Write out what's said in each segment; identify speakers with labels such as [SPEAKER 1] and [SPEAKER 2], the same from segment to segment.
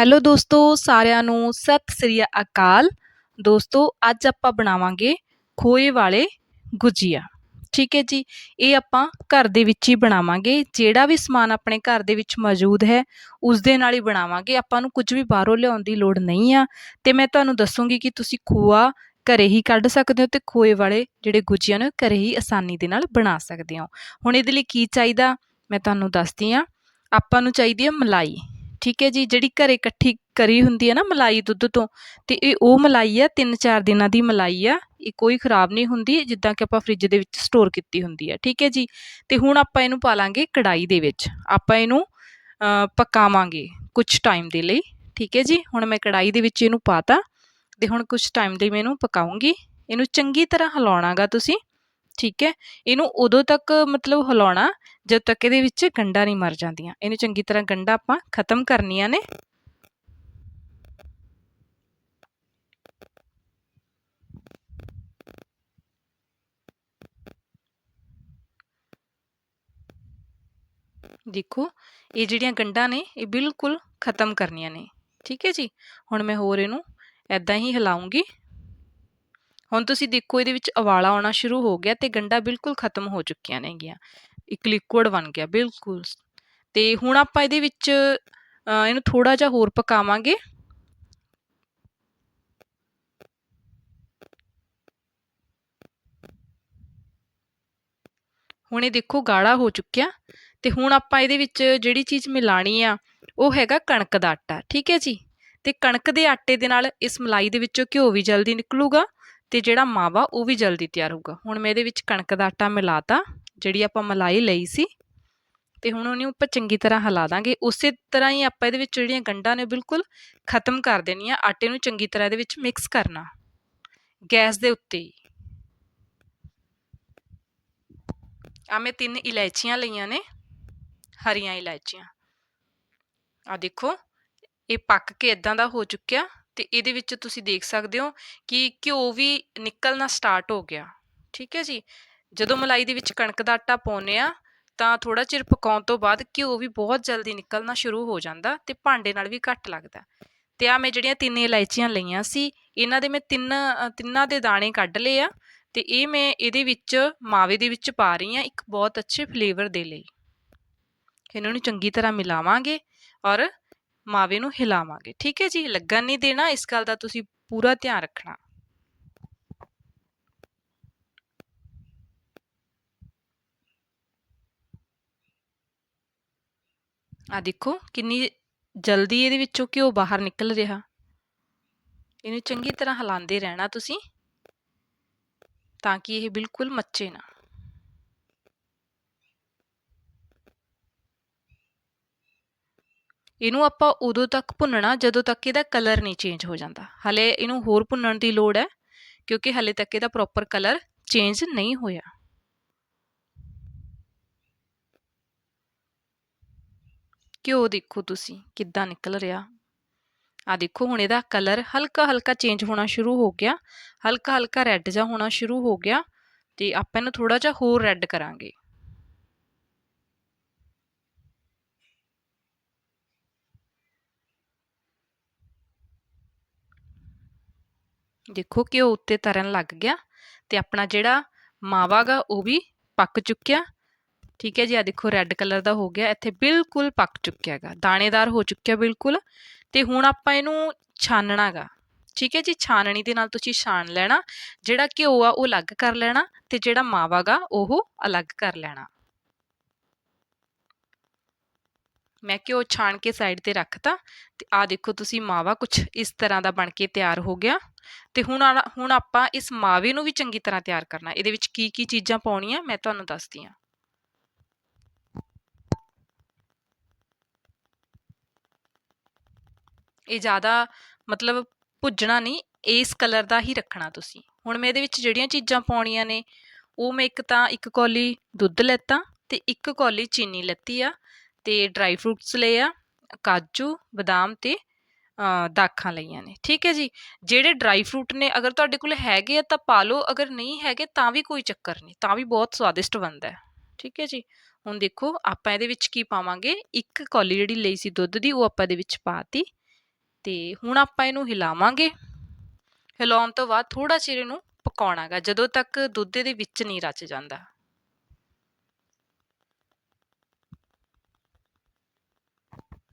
[SPEAKER 1] Hello ਦੋਸਤੋ, ਸਾਰਿਆਂ ਨੂੰ ਸਤਿ ਸ੍ਰੀ ਅਕਾਲ। ਦੋਸਤੋ, ਅੱਜ ਆਪਾਂ ਬਣਾਵਾਂਗੇ ਖੋਏ ਵਾਲੇ ਗੁਜੀਆ। ਠੀਕ ਹੈ ਜੀ, ਇਹ ਆਪਾਂ ਘਰ ਦੇ ਵਿੱਚ ਹੀ ਬਣਾਵਾਂਗੇ। ਜਿਹੜਾ ਵੀ ਸਮਾਨ ਆਪਣੇ ਘਰ ਦੇ ਵਿੱਚ ਮੌਜੂਦ ਹੈ ਉਸ ਦੇ ਨਾਲ ਹੀ ਬਣਾਵਾਂਗੇ। ਆਪਾਂ ਨੂੰ ਕੁਝ ਵੀ ਬਾਹਰੋਂ ਲਿਆਉਣ ਦੀ ਲੋੜ ਨਹੀਂ ਆ। ਤੇ ਮੈਂ ਤੁਹਾਨੂੰ ਦੱਸੂਗੀ ਕਿ ਤੁਸੀਂ ਖੋਆ ਘਰੇ ਹੀ ਕੱਢ ਸਕਦੇ ਹੋ ਤੇ ਖੋਏ ਵਾਲੇ ਜਿਹੜੇ ਗੁਜੀਆ ਨੇ ਘਰੇ ਹੀ ਆਸਾਨੀ ਦੇ ਨਾਲ ਬਣਾ ਸਕਦੇ ਹੋ। ਹੁਣ ਇਹਦੇ ਲਈ ਕੀ ਚਾਹੀਦਾ? ਮੈਂ ਤੁਹਾਨੂੰ ਦੱਸਦੀ ਆ ਆਪਾਂ ਨੂੰ ਚਾਹੀਦੀ ਹੈ ਮਲਾਈ। ਠੀਕ ਹੈ ਜੀ, ਜਿਹੜੀ ਘਰੇ ਇਕੱਠੀ ਕਰੀ ਹੁੰਦੀ ਹੈ ਨਾ ਮਲਾਈ ਦੁੱਧ ਤੋਂ, ਤੇ ਇਹ ਉਹ ਮਲਾਈ ਆ 3-4 ਦਿਨਾਂ ਦੀ ਮਲਾਈ ਆ, ਇਹ ਕੋਈ ਖਰਾਬ ਨਹੀਂ ਹੁੰਦੀ ਜਿੱਦਾਂ ਕਿ ਆਪਾਂ ਫ੍ਰਿਜ ਦੇ ਵਿੱਚ ਸਟੋਰ ਕੀਤੀ ਹੁੰਦੀ ਹੈ ਠੀਕ ਹੈ ਜੀ। ਤੇ ਹੁਣ ਆਪਾਂ ਇਹਨੂੰ ਪਾ ਲਾਂਗੇ ਕੜਾਈ ਦੇ ਵਿੱਚ, ਆਪਾਂ ਇਹਨੂੰ ਪਕਾਵਾਂਗੇ ਕੁਝ ਟਾਈਮ ਦੇ ਲਈ, ਠੀਕ ਹੈ ਜੀ। ਹੁਣ ਮੈਂ ਕੜਾਈ ਦੇ ਵਿੱਚ ਇਹਨੂੰ ਪਾਤਾ, ਤੇ ਹੁਣ ਕੁਝ ਟਾਈਮ ਲਈ ਮੈਂ ਇਹਨੂੰ ਪਕਾਉਂਗੀ। ਇਹਨੂੰ ਚੰਗੀ ਤਰ੍ਹਾਂ ਹਿਲਾਉਣਾਗਾ ਤੁਸੀਂ ਠੀਕ ਹੈ, ਇਹਨੂੰ ਉਦੋਂ ਤੱਕ ਮਤਲਬ ਹਿਲਾਉਣਾ, ਜਦ ਤੱਕ ਇਹਦੇ ਵਿੱਚ ਗੰਡਾ ਨਹੀਂ ਮਰ ਜਾਂਦੀਆਂ। ਇਹਨੂੰ ਚੰਗੀ ਤਰ੍ਹਾਂ ਗੰਡਾ ਆਪਾਂ ਖਤਮ ਕਰਨੀਆਂ ਨੇ। ਦੇਖੋ, ਇਹ ਜਿਹੜੀਆਂ ਗੰਢਾਂ ਨੇ, ਇਹ ਬਿਲਕੁਲ ਖਤਮ ਕਰਨੀਆਂ ਨੇ। ਠੀਕ ਹੈ ਜੀ? ਹੁਣ ਮੈਂ ਹੋਰ ਇਹਨੂੰ ਐਦਾਂ ਹੀ ਹਿਲਾਉਂਗੀ। ਹੁਣ ਤੁਸੀਂ ਦੇਖੋ ਇਹਦੇ ਵਿੱਚ ਉਬਾਲਾ ਆਉਣਾ ਸ਼ੁਰੂ ਹੋ ਗਿਆ ਤੇ ਗੰਢਾ ਬਿਲਕੁਲ ਖਤਮ ਹੋ ਚੁੱਕੀਆਂ ਨੇਗੀਆਂ ਇੱਕ ਲਿਕੁਇਡ ਬਣ ਗਿਆ, ਬਿਲਕੁਲ। ਤੇ ਹੁਣ ਆਪਾਂ ਇਹਦੇ ਵਿੱਚ ਇਹਨੂੰ ਥੋੜਾ ਜਿਹਾ ਹੋਰ ਪਕਾਵਾਂਗੇ। ਹੁਣ ਇਹ ਦੇਖੋ ਗਾੜਾ ਹੋ ਚੁੱਕਿਆ। ਤੇ ਹੁਣ ਆਪਾਂ ਇਹਦੇ ਵਿੱਚ ਜਿਹੜੀ ਚੀਜ਼ ਮਿਲਾਣੀ ਆ, ਉਹ ਹੈਗਾ ਕਣਕ ਦਾ ਆਟਾ, ਠੀਕ ਹੈ ਜੀ? ਤੇ ਕਣਕ ਦੇ ਆਟੇ ਦੇ ਨਾਲ ਇਸ ਮਲਾਈ ਦੇ ਵਿੱਚੋਂ ਘਿਓ ਵੀ ਜਲਦੀ ਨਿਕਲੂਗਾ। ਤੇ ਜਿਹੜਾ ਮਾਵਾ ਉਹ ਵੀ ਜਲਦੀ ਤਿਆਰ ਹੋਊਗਾ। ਹੁਣ ਮੈਂ ਇਹਦੇ ਵਿੱਚ ਕਣਕ ਦਾ ਆਟਾ ਮਿਲਾਤਾ, ਜਿਹੜੀ ਆਪਾਂ ਮਲਾਈ ਲਈ ਸੀ। ਤੇ ਹੁਣ ਉਹਨੂੰ ਆਪਾਂ ਚੰਗੀ ਤਰ੍ਹਾਂ ਹਿਲਾ ਦਾਂਗੇ। ਉਸੇ ਤਰ੍ਹਾਂ ਹੀ ਆਪਾਂ ਇਹਦੇ ਵਿੱਚ ਜਿਹੜੀਆਂ ਗੰਢਾਂ ਨੇ ਬਿਲਕੁਲ ਖਤਮ ਕਰ ਦੇਣੀਆਂ। ਆਟੇ ਨੂੰ ਚੰਗੀ ਤਰ੍ਹਾਂ ਇਹਦੇ ਵਿੱਚ ਮਿਕਸ ਕਰਨਾ। ਗੈਸ ਦੇ ਉੱਤੇ ਹੀ। ਆ ਮੈਂ ਤਿੰਨ ਇਲਾਇਚੀਆਂ ਲਈਆਂ ਨੇ, ਹਰੀਆਂ ਇਲਾਇਚੀਆਂ। ਆ ਦੇਖੋ, ਇਹ ਪੱਕ ਕੇ ਇਦਾਂ ਦਾ ਹੋ ਚੁੱਕਿਆ। ਤੇ ਇਹਦੇ ਵਿੱਚ ਤੁਸੀਂ ਦੇਖ ਸਕਦੇ ਹੋ ਕਿ ਘਿਓ ਵੀ ਨਿਕਲਣਾ ਸਟਾਰਟ ਹੋ ਗਿਆ। ਠੀਕ ਹੈ ਜੀ? ਜਦੋਂ ਮਲਾਈ ਦੇ ਵਿੱਚ ਕਣਕ ਦਾ ਆਟਾ ਪਾਉਨੇ ਆ ਤਾਂ ਥੋੜਾ ਚਿਰ ਪਕਾਉਣ ਤੋਂ ਬਾਅਦ ਘਿਓ ਵੀ ਬਹੁਤ ਜਲਦੀ ਨਿਕਲਣਾ ਸ਼ੁਰੂ ਹੋ ਜਾਂਦਾ ਤੇ ਭਾਂਡੇ ਨਾਲ ਵੀ ਘੱਟ ਲੱਗਦਾ। ਤੇ ਆ ਮੈਂ ਜਿਹੜੀਆਂ ਤਿੰਨ ਇਲਾਇਚੀਆਂ ਲਈਆਂ ਸੀ, ਇਹਨਾਂ ਦੇ ਮੈਂ ਤਿੰਨ, ਤਿੰਨਾਂ ਦੇ ਦਾਣੇ ਕੱਢ ਲਏ ਆ ਤੇ ਇਹ ਮੈਂ ਇਹਦੇ ਵਿੱਚ ਮਾਵੇ ਦੇ ਵਿੱਚ ਪਾ ਰਹੀ ਹਾਂ ਇੱਕ ਬਹੁਤ ਅੱਛੇ ਫਲੇਵਰ ਦੇ ਲਈ। ਇਹਨਾਂ ਨੂੰ ਚੰਗੀ ਤਰ੍ਹਾਂ ਮਿਲਾਵਾਂਗੇ ਔਰ ਮਾਵੇ ਨੂੰ ਹਿਲਾਵਾਂਗੇ। ਠੀਕ ਹੈ ਜੀ? ਲੱਗਣ ਨਹੀਂ ਦੇਣਾ, ਇਸ ਗੱਲ ਦਾ ਤੁਸੀਂ ਪੂਰਾ ਧਿਆਨ ਰੱਖਣਾ। ਆ ਦੇਖੋ, ਕਿੰਨੀ ਜਲਦੀ ਇਹਦੇ ਵਿੱਚੋਂ ਘਿਓ ਬਾਹਰ ਨਿਕਲ ਰਿਹਾ। ਇਹਨੂੰ ਚੰਗੀ ਤਰ੍ਹਾਂ ਹਿਲਾਉਂਦੇ ਰਹਿਣਾ ਤੁਸੀਂ, ਤਾਂ ਕਿ ਇਹ ਬਿਲਕੁਲ ਮੱਚੇ ਨਾ। ਇਹਨੂੰ ਆਪਾਂ ਉਦੋਂ ਤੱਕ ਭੁੰਨਣਾ ਜਦੋਂ ਤੱਕ ਇਹਦਾ ਕਲਰ ਨਹੀਂ ਚੇਂਜ ਹੋ ਜਾਂਦਾ। ਹਲੇ ਇਹਨੂੰ ਹੋਰ ਭੁੰਨਣ ਦੀ ਲੋੜ ਹੈ, ਕਿਉਂਕਿ ਹਲੇ ਤੱਕ ਇਹਦਾ ਪ੍ਰੋਪਰ ਕਲਰ ਚੇਂਜ ਨਹੀਂ ਹੋਇਆ। ਘਿਓ ਦੇਖੋ ਤੁਸੀਂ, ਕਿੱਦਾਂ ਨਿਕਲ ਰਿਹਾ। ਆ ਦੇਖੋ, ਹੁਣ ਇਹਦਾ ਕਲਰ ਹਲਕਾ ਹਲਕਾ ਚੇਂਜ ਹੋਣਾ ਸ਼ੁਰੂ ਹੋ ਗਿਆ। ਹਲਕਾ ਹਲਕਾ ਰੈੱਡ ਜਿਹਾ ਹੋਣਾ ਸ਼ੁਰੂ ਹੋ ਗਿਆ ਤੇ ਆਪਾਂ ਇਹਨੂੰ ਥੋੜਾ ਜਿਹਾ ਹੋਰ ਰੈੱਡ ਕਰਾਂਗੇ। ਦੇਖੋ ਘਿਓ ਉੱਤੇ ਤਰਨ ਲੱਗ ਗਿਆ ਤੇ ਆਪਣਾ ਜਿਹੜਾ ਮਾਵਾ ਗਾ, ਉਹ ਵੀ ਪੱਕ ਚੁੱਕਿਆ। ਠੀਕ ਹੈ ਜੀ ਆ ਦੇਖੋ ਰੈੱਡ ਕਲਰ ਦਾ ਹੋ ਗਿਆ, ਇੱਥੇ ਬਿਲਕੁਲ ਪੱਕ ਚੁੱਕਿਆ ਹੈਗਾ ਦਾਣੇਦਾਰ ਹੋ ਚੁੱਕਿਆ ਬਿਲਕੁਲ। ਤੇ ਹੁਣ ਆਪਾਂ ਇਹਨੂੰ ਛਾਨਣਾਗਾ ਠੀਕ ਹੈ ਜੀ, ਛਾਨਣੀ ਦੇ ਨਾਲ ਤੁਸੀਂ ਛਾਣ ਲੈਣਾ, ਜਿਹੜਾ ਘਿਓ ਆ ਉਹ ਅਲੱਗ ਕਰ ਲੈਣਾ ਤੇ ਜਿਹੜਾ ਮਾਵਾ ਗਾ, ਉਹ ਅਲੱਗ ਕਰ ਲੈਣਾ। ਮੈਂ ਘਿਓ ਛਾਣ ਕੇ ਸਾਈਡ ਤੇ ਰੱਖਤਾ ਤੇ ਆ ਦੇਖੋ ਤੁਸੀਂ ਮਾਵਾ ਕੁਝ ਇਸ ਤਰ੍ਹਾਂ ਦਾ ਬਣ ਕੇ ਤਿਆਰ ਹੋ ਗਿਆ। ਤੇ ਹੁਣ ਹੁਣ ਆਪਾਂ ਇਸ ਮਾਵੇ ਨੂੰ ਵੀ ਚੰਗੀ ਤਰ੍ਹਾਂ ਤਿਆਰ ਕਰਨਾ। ਇਹਦੇ ਵਿੱਚ ਕੀ ਕੀ ਚੀਜ਼ਾਂ ਪਾਉਣੀਆਂ, ਮੈਂ ਤੁਹਾਨੂੰ ਦੱਸਦੀ ਹਾਂ। ਇਹ ਜ਼ਿਆਦਾ ਮਤਲਬ ਭੁੱਜਣਾ ਨਹੀਂ, ਇਸ ਕਲਰ ਦਾ ਹੀ ਰੱਖਣਾ ਤੁਸੀਂ। ਹੁਣ ਮੈਂ ਇਹਦੇ ਵਿੱਚ ਜਿਹੜੀਆਂ ਚੀਜ਼ਾਂ ਪਾਉਣੀਆਂ ਨੇ, ਉਹ ਮੈਂ ਇੱਕ ਤਾਂ ਇੱਕ ਕੌਲੀ ਦੁੱਧ ਲੈਤਾ ਤੇ ਇੱਕ ਕੌਲੀ ਚੀਨੀ ਲੈਤੀ ਆ ਤੇ ਡਰਾਈ ਫਰੂਟਸ ਲਏ ਆ, ਕਾਜੂ, ਬਦਾਮ ਤੇ ਅ, ਦਾਖਾਂ ਲਈਆਂ ਨੇ। ਠੀਕ ਹੈ ਜੀ? ਜਿਹੜੇ ਡਰਾਈ ਫਰੂਟ ਨੇ ਅਗਰ ਤੁਹਾਡੇ ਕੋਲ ਹੈਗੇ ਆ ਤਾਂ ਪਾ ਲਓ ਅਗਰ ਨਹੀਂ ਹੈਗੇ ਤਾਂ ਵੀ ਕੋਈ ਚੱਕਰ ਨਹੀਂ ਤਾਂ ਵੀ ਬਹੁਤ ਸਵਾਦਿਸ਼ਟ ਬਣਦਾ ਹੈ। ਠੀਕ ਹੈ ਜੀ? ਹੁਣ ਦੇਖੋ ਆਪਾਂ ਇਹਦੇ ਵਿੱਚ ਕੀ ਪਾਵਾਂਗੇ? ਇੱਕ ਕੌਲੀ ਜਿਹੜੀ ਲਈ ਸੀ ਦੁੱਧ ਦੀ ਉਹ ਆਪਾਂ ਇਹਦੇ ਵਿੱਚ ਪਾਤੀ। ਤੇ ਹੁਣ ਆਪਾਂ ਇਹਨੂੰ ਹਿਲਾਵਾਂਗੇ। ਹਿਲਾਉਣ ਤੋਂ ਬਾਅਦ ਥੋੜਾ ਚਿਰ ਇਹਨੂੰ ਪਕਾਉਣਾਗਾ ਜਦੋਂ ਤੱਕ ਦੁੱਧ ਦੇ ਵਿੱਚ ਨਹੀਂ ਰਚ ਜਾਂਦਾ।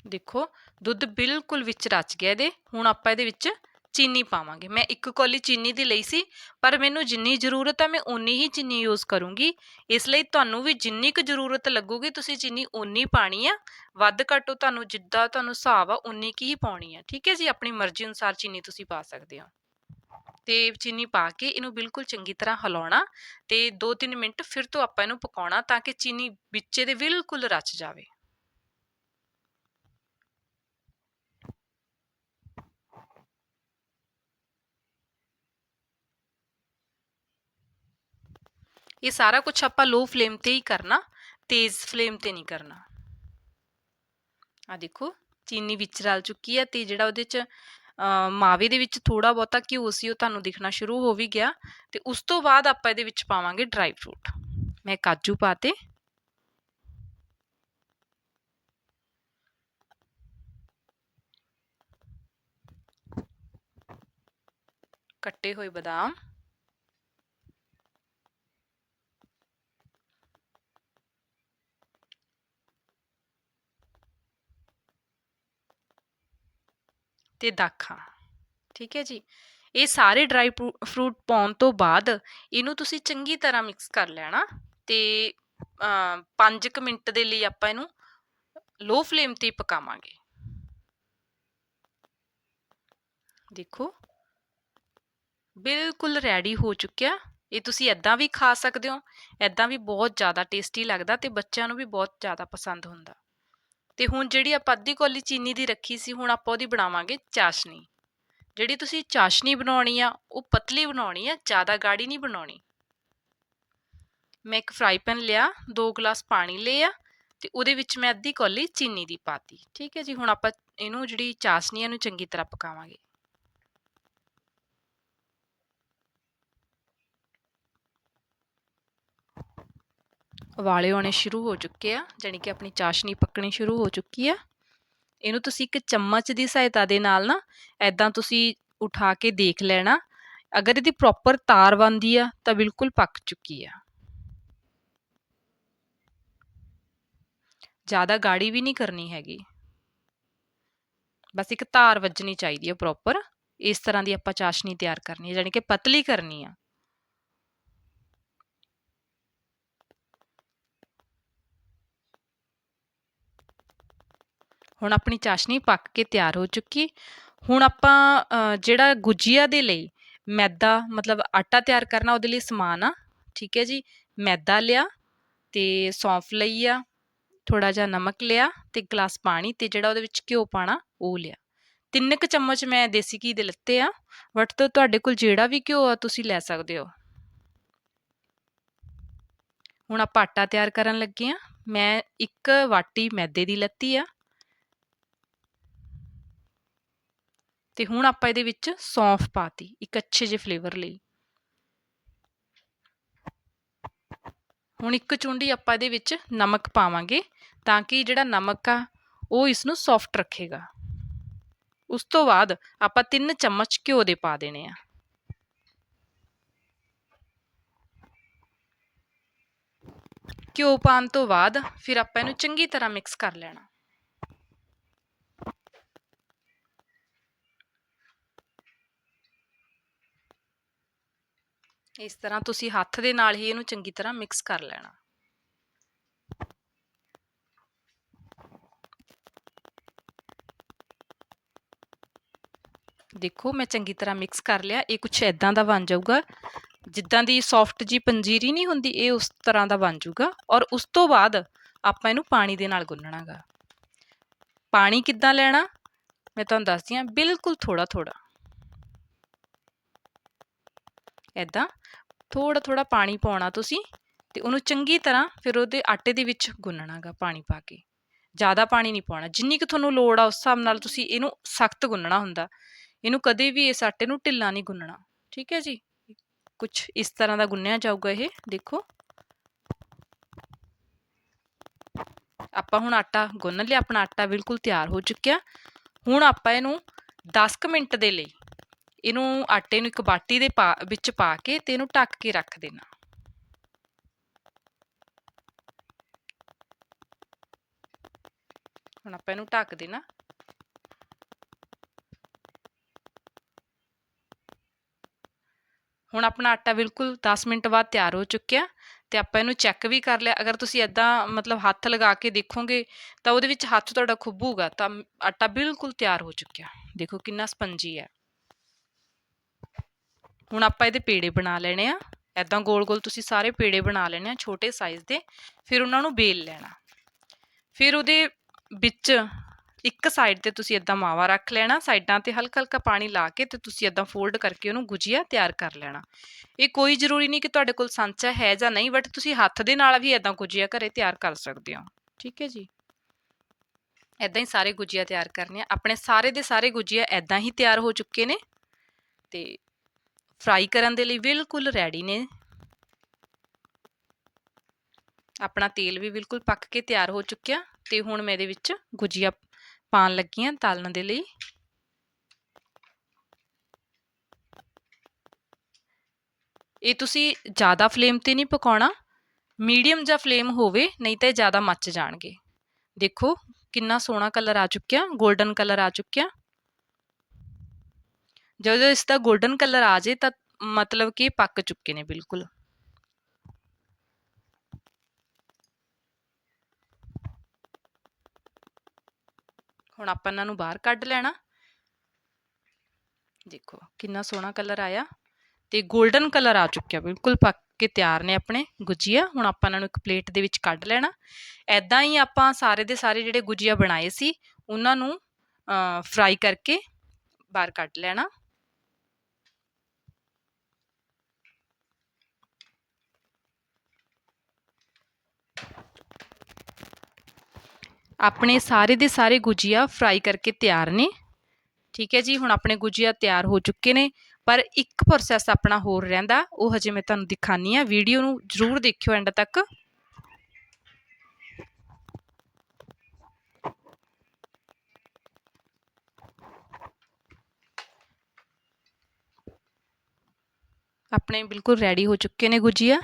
[SPEAKER 1] ਦੇਖੋ, ਦੁੱਧ ਬਿਲਕੁਲ ਵਿੱਚ ਰਚ ਗਿਆ ਇਹਦੇ, ਹੁਣ ਆਪਾਂ ਇਹਦੇ ਵਿੱਚ ਚੀਨੀ ਪਾਵਾਂਗੇ। ਮੈਂ ਇੱਕ ਕੌਲੀ ਚੀਨੀ ਦੀ ਲਈ ਸੀ, ਪਰ ਮੈਨੂੰ ਜਿੰਨੀ ਜ਼ਰੂਰਤ ਹੈ ਮੈਂ ਉਨੀ ਹੀ ਚੀਨੀ ਯੂਜ਼ ਕਰੂੰਗੀ। ਇਸ ਲਈ ਤੁਹਾਨੂੰ ਵੀ ਜਿੰਨੀ ਕੁ ਜ਼ਰੂਰਤ ਲੱਗੂਗੀ, ਤੁਸੀਂ ਚੀਨੀ ਉਨੀ ਪਾਣੀ ਆ, ਵੱਧ ਘੱਟੋ ਤੁਹਾਨੂੰ ਜਿੱਦਾਂ ਤੁਹਾਨੂੰ ਹਿਸਾਬ ਆ ਉਨੀ ਕੀ ਹੀ ਪਾਉਣੀ ਆ। ਠੀਕ ਹੈ ਜੀ? ਆਪਣੀ ਮਰਜ਼ੀ ਅਨੁਸਾਰ ਚੀਨੀ ਤੁਸੀਂ ਪਾ ਸਕਦੇ ਹੋ। ਤੇ ਚੀਨੀ ਪਾ ਕੇ ਇਹਨੂੰ ਬਿਲਕੁਲ ਚੰਗੀ ਤਰ੍ਹਾਂ ਹਿਲਾਉਣਾ ਤੇ 2-3 ਮਿੰਟ ਫਿਰ ਤੋਂ ਆਪਾਂ ਇਹਨੂੰ ਪਕਾਉਣਾ ਤਾਂ ਕਿ ਚੀਨੀ ਵਿੱਚ ਦੇ ਬਿਲਕੁਲ ਰਚ ਜਾਵੇ। ਇਹ ਸਾਰਾ ਕੁਝ ਆਪਾਂ ਲੋ ਫਲੇਮ ਤੇ ਹੀ ਕਰਨਾ, ਤੇਜ਼ ਫਲੇਮ ਤੇ ਨਹੀਂ ਕਰਨਾ। ਆ ਦੇਖੋ, ਚੀਨੀ ਵਿੱਚ ਰਲ ਚੁੱਕੀ ਹੈ ਤੇ ਜਿਹੜਾ ਉਹਦੇ ਚ ਮਾਵੇ ਦੇ ਵਿੱਚ ਥੋੜਾ ਬਹੁਤਾ ਘਿਓ ਸੀ, ਉਹ ਤੁਹਾਨੂੰ ਦਿਖਣਾ ਸ਼ੁਰੂ ਹੋ ਵੀ ਗਿਆ। ਤੇ ਉਸ ਤੋਂ ਬਾਅਦ ਆਪਾਂ ਇਹਦੇ ਵਿੱਚ ਪਾਵਾਂਗੇ ਡਰਾਈ ਫਰੂਟ ਮੈਂ ਕਾਜੂ ਪਾਤੇ ਕੱਟੇ ਹੋਏ ਬਦਾਮ। ਤੇ ਦਾਖਾਂ। ਠੀਕ ਹੈ ਜੀ? ਇਹ ਸਾਰੇ ਡਰਾਈ ਫਰੂਟ ਪਾਉਣ ਤੋਂ ਬਾਅਦ ਇਹਨੂੰ ਤੁਸੀਂ ਚੰਗੀ ਤਰ੍ਹਾਂ ਮਿਕਸ ਕਰ ਲੈਣਾ ਤੇ 5 ਮਿੰਟ ਦੇ ਲਈ ਆਪਾਂ ਇਹਨੂੰ ਲੋ ਫਲੇਮ ਤੇ ਪਕਾਵਾਂਗੇ। ਦੇਖੋ। ਬਿਲਕੁਲ ਰੈਡੀ ਹੋ ਚੁੱਕਿਆ। ਇਹ ਤੁਸੀਂ ਐਦਾਂ ਵੀ ਖਾ ਸਕਦੇ ਹੋ। ਐਦਾਂ ਵੀ ਬਹੁਤ ਜ਼ਿਆਦਾ ਟੇਸਟੀ ਲੱਗਦਾ ਤੇ ਬੱਚਿਆਂ ਨੂੰ ਵੀ ਬਹੁਤ ਜ਼ਿਆਦਾ ਪਸੰਦ ਹੁੰਦਾ। ਤੇ ਹੁਣ ਜਿਹੜੀ ਆਪਾਂ ਅੱਧੀ ਕੌਲੀ ਚੀਨੀ ਦੀ ਰੱਖੀ ਸੀ, ਹੁਣ ਆਪਾਂ ਉਹਦੀ ਬਣਾਵਾਂਗੇ ਚਾਸ਼ਨੀ। ਜਿਹੜੀ ਤੁਸੀਂ ਚਾਸ਼ਨੀ ਬਣਾਉਣੀ ਆ, ਉਹ ਪਤਲੀ ਬਣਾਉਣੀ ਆ, ਜ਼ਿਆਦਾ ਗਾੜੀ ਨਹੀਂ ਬਣਾਉਣੀ। ਮੈਂ ਇੱਕ ਫਰਾਈ ਪੈਨ ਲਿਆ 2 ਗਲਾਸ ਪਾਣੀ ਲਿਆ ਤੇ ਉਹਦੇ ਵਿੱਚ ਮੈਂ ਅੱਧੀ ਕੌਲੀ ਚੀਨੀ ਦੀ ਪਾਤੀ। ਠੀਕ ਹੈ ਜੀ, ਹੁਣ ਆਪਾਂ ਇਹਨੂੰ ਜਿਹੜੀ ਚਾਸ਼ਨੀ ਇਹਨੂੰ ਚੰਗੀ ਤਰ੍ਹਾਂ ਪਕਾਵਾਂਗੇ। ਉਬਾਲੇ ਆਉਣੇ ਸ਼ੁਰੂ ਹੋ ਚੁੱਕੇ ਆ ਜਾਨੀ ਕਿ ਆਪਣੀ ਚਾਸ਼ਨੀ ਪੱਕਣੀ ਸ਼ੁਰੂ ਹੋ ਚੁੱਕੀ ਆ। ਇਹਨੂੰ ਤੁਸੀਂ ਇੱਕ ਚਮਚ ਦੀ ਸਹਾਇਤਾ ਦੇ ਨਾਲ ਨਾ ਐਦਾਂ ਤੁਸੀਂ ਉਠਾ ਕੇ ਦੇਖ ਲੈਣਾ। ਅਗਰ ਇਹਦੀ ਪ੍ਰੋਪਰ ਤਾਰ ਬੰਦੀ ਆ, ਤਾਂ ਬਿਲਕੁਲ ਪੱਕ ਚੁੱਕੀ ਆ। ਜ਼ਿਆਦਾ ਗਾੜੀ ਵੀ ਨਹੀਂ ਕਰਨੀ ਹੈਗੀ। ਬਸ ਇੱਕ ਤਾਰ ਵੱਜਣੀ ਚਾਹੀਦੀ ਹੈ ਪ੍ਰੋਪਰ ਇਸ ਤਰ੍ਹਾਂ ਦੀ ਆਪਾਂ ਚਾਸ਼ਨੀ ਤਿਆਰ ਕਰਨੀ ਹੈ ਯਾਨੀ ਕਿ ਪਤਲੀ ਕਰਨੀ ਆ। ਹੁਣ ਆਪਣੀ ਚਾਸ਼ਨੀ ਪੱਕ ਕੇ ਤਿਆਰ ਹੋ ਚੁੱਕੀ। ਹੁਣ ਆਪਾਂ ਜਿਹੜਾ ਗੁਜੀਆ ਦੇ ਲਈ ਮੈਦਾ, ਮਤਲਬ ਆਟਾ ਤਿਆਰ ਕਰਨਾ, ਉਹਦੇ ਲਈ ਸਮਾਨ ਆ, ਠੀਕ ਹੈ ਜੀ। ਮੈਦਾ ਲਿਆ ਤੇ ਸੌਂਫ ਲਈ ਆ ਥੋੜਾ ਜਿਹਾ ਨਮਕ ਲਿਆ ਤੇ ਗਲਾਸ ਪਾਣੀ ਤੇ ਜਿਹੜਾ ਉਹਦੇ ਵਿੱਚ ਘਿਓ ਪਾਣਾ, ਉਹ ਲਿਆ। ਤਿੰਨ ਕੁ ਚਮਚ ਮੈਂ ਦੇਸੀ ਘੀ ਦੇ ਲੱਤੇ ਆ ਵਟ ਤੋਂ, ਤੁਹਾਡੇ ਕੋਲ ਜਿਹੜਾ ਵੀ ਘਿਓ ਆ, ਤੁਸੀਂ ਲੈ ਸਕਦੇ ਹੋ। ਹੁਣ ਆਪਾਂ ਆਟਾ ਤਿਆਰ ਕਰਨ ਲੱਗੇ ਆ। ਮੈਂ ਇੱਕ ਵਾਟੀ ਮੈਦੇ ਦੀ ਲੱਤੀ ਆ ਤੇ ਹੁਣ ਆਪਾਂ ਇਹਦੇ ਵਿੱਚ ਸੌਂਫ ਪਾਤੀ, ਇੱਕ ਅੱਛੇ ਜਿਹੇ ਫਲੇਵਰ ਲਈ। ਹੁਣ ਇੱਕ ਚੁੰਡੀ ਆਪਾਂ ਇਹਦੇ ਵਿੱਚ ਨਮਕ ਪਾਵਾਂਗੇ ਤਾਂ ਕਿ ਜਿਹੜਾ ਨਮਕ ਆ, ਉਹ ਇਸ ਨੂੰ ਸੌਫਟ ਰੱਖੇਗਾ। ਉਸ ਤੋਂ ਬਾਅਦ ਆਪਾਂ 3 ਚਮਚ ਘਿਓ ਦੇ ਪਾ ਦੇਣੇ ਆ। ਘਿਓ ਪਾਣ ਤੋਂ ਬਾਅਦ ਫਿਰ ਆਪਾਂ ਇਹਨੂੰ ਚੰਗੀ ਤਰ੍ਹਾਂ ਮਿਕਸ ਕਰ ਲੈਣਾ। ਇਸ ਤਰ੍ਹਾਂ ਤੁਸੀਂ ਹੱਥ ਦੇ ਨਾਲ ਹੀ ਇਹਨੂੰ ਚੰਗੀ ਤਰ੍ਹਾਂ ਮਿਕਸ ਕਰ ਲੈਣਾ। ਦੇਖੋ ਮੈਂ ਚੰਗੀ ਤਰ੍ਹਾਂ ਮਿਕਸ ਕਰ ਲਿਆ, ਇਹ ਕੁਛ ਐਦਾਂ ਦਾ ਬਣ ਜਾਊਗਾ, ਜਿੱਦਾਂ ਦੀ ਸੌਫਟ ਜੀ ਪੰਜੀਰੀ ਨਹੀਂ ਹੁੰਦੀ, ਇਹ ਉਸ ਤਰ੍ਹਾਂ ਦਾ ਬਣ ਜਾਊਗਾ ਔਰ ਉਸ ਤੋਂ ਬਾਅਦ ਆਪਾਂ ਇਹਨੂੰ ਪਾਣੀ ਦੇ ਨਾਲ ਗੁੰਨਣਾਗਾ। ਪਾਣੀ ਕਿੱਦਾਂ ਲੈਣਾ? ਮੈਂ ਤੁਹਾਨੂੰ ਦੱਸਦੀ ਹਾਂ, ਬਿਲਕੁਲ ਥੋੜਾ ਥੋੜਾ ਐਦਾਂ ਥੋੜਾ ਥੋੜਾ ਪਾਣੀ ਪਾਉਣਾ ਤੁਸੀਂ ਤੇ ਉਹਨੂੰ ਚੰਗੀ ਤਰ੍ਹਾਂ ਫਿਰ ਉਹਦੇ ਆਟੇ ਦੇ ਵਿੱਚ ਗੁੰਨਣਾਗਾ ਪਾਣੀ ਪਾ ਕੇ। ਜ਼ਿਆਦਾ ਪਾਣੀ ਨਹੀਂ ਪਾਉਣਾ, ਜਿੰਨੀ ਕਿ ਤੁਹਾਨੂੰ ਲੋੜ ਆ ਉਸ ਹਿਸਾਬ ਨਾਲ ਤੁਸੀਂ ਇਹਨੂੰ ਸਖਤ ਗੁੰਨਣਾ ਹੁੰਦਾ। ਇਹਨੂੰ ਕਦੇ ਵੀ ਇਸ ਆਟੇ ਨੂੰ ਢਿੱਲਾ ਨਹੀਂ ਗੁੰਨਣਾ, ਠੀਕ ਹੈ ਜੀ? ਕੁਝ ਇਸ ਤਰ੍ਹਾਂ ਦਾ ਗੁੰਨਿਆ ਜਾਊਗਾ ਇਹ, ਦੇਖੋ। ਆਪਾਂ ਹੁਣ ਆਟਾ ਗੁੰਨ ਲਿਆ, ਆਪਣਾ ਆਟਾ ਬਿਲਕੁਲ ਤਿਆਰ ਹੋ ਚੁੱਕਿਆ। ਹੁਣ ਆਪਾਂ ਇਹਨੂੰ 10 ਕੁ ਮਿੰਟ ਦੇ ਲਈ ਇਹਨੂੰ ਆਟੇ ਨੂੰ ਇੱਕ ਬਾਟੀ ਦੇ ਪਾ, ਵਿੱਚ ਪਾ ਕੇ ਤੇ ਇਹਨੂੰ ਢੱਕ ਕੇ ਰੱਖ ਦੇਣਾ। ਹੁਣ ਆਪਾਂ ਇਹਨੂੰ ਢੱਕ ਦੇਣਾ। ਹੁਣ ਆਪਣਾ ਆਟਾ ਬਿਲਕੁਲ 10 ਮਿੰਟ ਬਾਅਦ ਤਿਆਰ ਹੋ ਚੁੱਕਿਆ ਤੇ ਆਪਾਂ ਇਹਨੂੰ ਚੈੱਕ ਵੀ ਕਰ ਲਿਆ। ਅਗਰ ਤੁਸੀਂ ਐਦਾਂ ਮਤਲਬ ਹੱਥ ਲਗਾ ਕੇ ਦੇਖੋਗੇ ਤਾਂ ਉਹਦੇ ਵਿੱਚ ਹੱਥ ਤੁਹਾਡਾ ਖੁੱਬੂਗਾ ਤਾਂ ਆਟਾ ਬਿਲਕੁਲ ਤਿਆਰ ਹੋ ਚੁੱਕਿਆ। ਦੇਖੋ ਕਿੰਨਾ ਸਪੰਜੀ ਹੈ। ਹੁਣ ਆਪਾਂ ਇਹਦੇ ਪੇੜੇ ਬਣਾ ਲੈਣੇ ਆ। ਐਦਾਂ ਗੋਲ-ਗੋਲ ਤੁਸੀਂ ਸਾਰੇ ਪੇੜੇ ਬਣਾ ਲੈਣੇ ਆ, ਛੋਟੇ ਸਾਈਜ਼ ਦੇ। ਫਿਰ ਉਹਨਾਂ ਨੂੰ ਬੇਲ ਲੈਣਾ। ਫਿਰ ਉਹਦੇ ਵਿੱਚ ਇੱਕ ਸਾਈਡ ਤੇ ਤੁਸੀਂ ਇਦਾਂ ਮਾਵਾ ਰੱਖ ਲੈਣਾ, ਸਾਈਡਾਂ ਤੇ ਹਲਕਾ ਹਲਕਾ ਪਾਣੀ ਲਾ ਕੇ ਤੇ ਤੁਸੀਂ ਇਦਾਂ ਫੋਲਡ ਕਰਕੇ ਉਹਨੂੰ ਗੁਜੀਆ ਤਿਆਰ ਕਰ ਲੈਣਾ। ਇਹ ਕੋਈ ਜ਼ਰੂਰੀ ਨਹੀਂ ਕਿ ਤੁਹਾਡੇ ਕੋਲ ਸਾਂਚਾ ਹੈ ਜਾਂ ਨਹੀਂ ਬਟ ਤੁਸੀਂ ਹੱਥ ਦੇ ਨਾਲ ਵੀ ਇਦਾਂ ਗੁਜੀਆ ਘਰੇ ਤਿਆਰ ਕਰ ਸਕਦੇ ਹੋ। ਠੀਕ ਹੈ ਜੀ? ਇਦਾਂ ਹੀ ਸਾਰੇ ਗੁਜੀਆ ਤਿਆਰ ਕਰਨੇ ਆ। ਆਪਣੇ ਸਾਰੇ ਦੇ ਸਾਰੇ ਗੁਜੀਆ ਇਦਾਂ ਹੀ ਤਿਆਰ ਹੋ ਚੁੱਕੇ ਨੇ। ਤੇ ਫਰਾਈ ਕਰਨ ਦੇ ਲਈ ਬਿਲਕੁਲ ਰੈਡੀ ਨੇ। ਆਪਣਾ ਤੇਲ ਵੀ ਬਿਲਕੁਲ ਪੱਕ ਕੇ ਤਿਆਰ ਹੋ ਚੁੱਕਿਆ ਤੇ ਹੁਣ ਮੈਂ ਇਹਦੇ ਵਿੱਚ ਗੁਜੀਆ ਪਾਣ ਲੱਗੀਆਂ ਤਲਣ ਦੇ ਲਈ। ਇਹ ਤੁਸੀਂ ਜ਼ਿਆਦਾ ਫਲੇਮ ਤੇ ਨਹੀਂ ਪਕਾਉਣਾ ਮੀਡੀਅਮ ਜਾਂ ਫਲੇਮ ਹੋਵੇ, ਨਹੀਂ ਤਾਂ ਇਹ ਜ਼ਿਆਦਾ ਮੱਚ ਜਾਣਗੇ। ਦੇਖੋ ਕਿੰਨਾ ਸੋਹਣਾ ਕਲਰ ਆ ਚੁੱਕਿਆ 골ਡਨ ਕਲਰ ਆ ਚੁੱਕਿਆ। ਜਦੋਂ ਇਸ ਦਾ 골ਡਨ ਕਲਰ ਆ ਜੇ ਤਾਂ ਮਤਲਬ ਕਿ ਪੱਕ ਚੁੱਕੇ ਨੇ ਬਿਲਕੁਲ। ਹੁਣ ਆਪਾਂ ਇਹਨਾਂ ਨੂੰ ਬਾਹਰ ਕੱਢ ਲੈਣਾ। ਦੇਖੋ ਕਿੰਨਾ ਸੋਹਣਾ ਕਲਰ ਆਇਆ ਤੇ 골ਡਨ ਕਲਰ ਆ ਚੁੱਕਿਆ, ਬਿਲਕੁਲ ਪੱਕ ਕੇ ਤਿਆਰ ਨੇ ਆਪਣੇ ਗੁਜੀਆ। ਹੁਣ ਆਪਾਂ ਇਹਨਾਂ ਨੂੰ ਇੱਕ ਪਲੇਟ ਦੇ ਵਿੱਚ ਕੱਢ ਲੈਣਾ। ਐਦਾਂ ਹੀ ਆਪਾਂ ਸਾਰੇ ਦੇ ਸਾਰੇ ਜਿਹੜੇ ਗੁਜੀਆ ਬਣਾਏ ਸੀ, ਉਹਨਾਂ ਨੂੰ ਫਰਾਈ ਕਰਕੇ ਬਾਹਰ ਕੱਢ ਲੈਣਾ। ਆਪਣੇ ਸਾਰੇ ਦੇ ਸਾਰੇ ਗੁਜੀਆ ਫਰਾਈ ਕਰਕੇ ਤਿਆਰ ਨੇ। ਠੀਕ ਹੈ ਜੀ, ਹੁਣ ਆਪਣੇ ਗੁਜੀਆ ਤਿਆਰ ਹੋ ਚੁੱਕੇ ਨੇ, ਪਰ ਇੱਕ ਪ੍ਰੋਸੈਸ ਆਪਣਾ ਹੋਰ ਰਹਿੰਦਾ, ਉਹ ਹਜੇ ਮੈਂ ਤੁਹਾਨੂੰ ਦਿਖਾਨੀ ਆ ਵੀਡੀਓ ਨੂੰ ਜ਼ਰੂਰ ਦੇਖਿਓ ਐਂਡ ਤੱਕ। ਆਪਣੇ ਬਿਲਕੁਲ ਰੈਡੀ ਹੋ ਚੁੱਕੇ ਨੇ ਗੁਜੀਆ।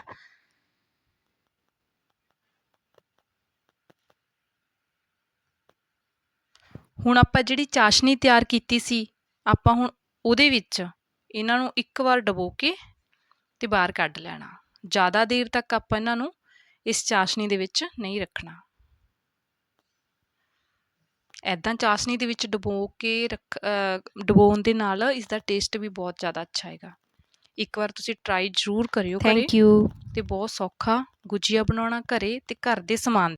[SPEAKER 1] ਹੁਣ ਆਪਾਂ ਜਿਹੜੀ ਚਾਸ਼ਨੀ ਤਿਆਰ ਕੀਤੀ ਸੀ ਆਪਾਂ ਹੁਣ ਉਹਦੇ ਵਿੱਚ ਇਹਨਾਂ ਨੂੰ ਇੱਕ ਵਾਰ ਡਬੋ ਕੇ ਤੇ ਬਾਹਰ ਕੱਢ ਲੈਣਾ। ਜ਼ਿਆਦਾ ਦੇਰ ਤੱਕ ਆਪਾਂ ਇਹਨਾਂ ਨੂੰ ਇਸ ਚਾਸ਼ਨੀ ਦੇ ਵਿੱਚ ਨਹੀਂ ਰੱਖਣਾ। ਐਦਾਂ ਚਾਸ਼ਨੀ ਦੇ ਵਿੱਚ ਡਬੋ ਕੇ ਰੱਖ ਡਬੋਣ ਦੇ ਨਾਲ ਇਸ ਦਾ ਟੇਸਟ ਵੀ ਬਹੁਤ ਜ਼ਿਆਦਾ ਅੱਛਾ ਆਏਗਾ। ਇੱਕ ਵਾਰ ਤੁਸੀਂ ਟਰਾਈ ਜ਼ਰੂਰ ਕਰਿਓ ਘਰੇ
[SPEAKER 2] ਥੈਂਕ ਯੂ
[SPEAKER 1] ਤੇ ਬਹੁਤ ਸੌਖਾ ਗੁਜੀਆ ਬਣਾਉਣਾ ਘਰੇ ਤੇ ਘਰ ਦੇ ਸਮਾਨ